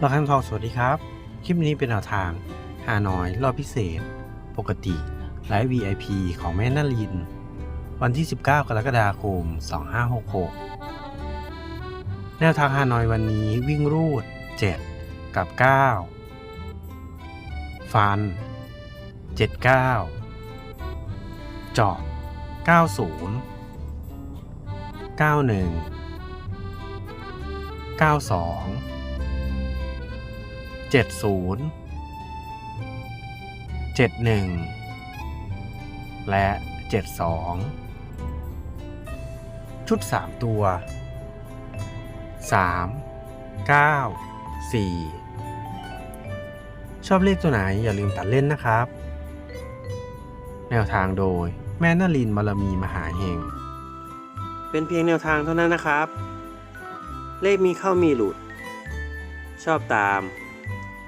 เราข้างทองสวัสดีครับ คลิปนี้เป็นแนวทางฮานอยรอบพิเศษ ปกติไลฟ์ VIP ของแม่นาริน วันที่ 19 กรกฎาคม 2566 แนวทางฮานอยวันนี้วิ่งรูด 7 กับ 9 ฟัน 79 เจาะ 90 91 92 เจ็ดศูนย์เจ็ดหนึ่งและเจ็ดสองชุดสามตัวสามเก้าสี่ชอบเลขตัวไหนอย่าลืมตัดเล่นนะครับ แนวทางโดยแม่นารินบารมีมหาเฮงเป็นเพียงแนวทางเท่านั้นนะครับ เลขมีเข้ามีหลุด ชอบตาม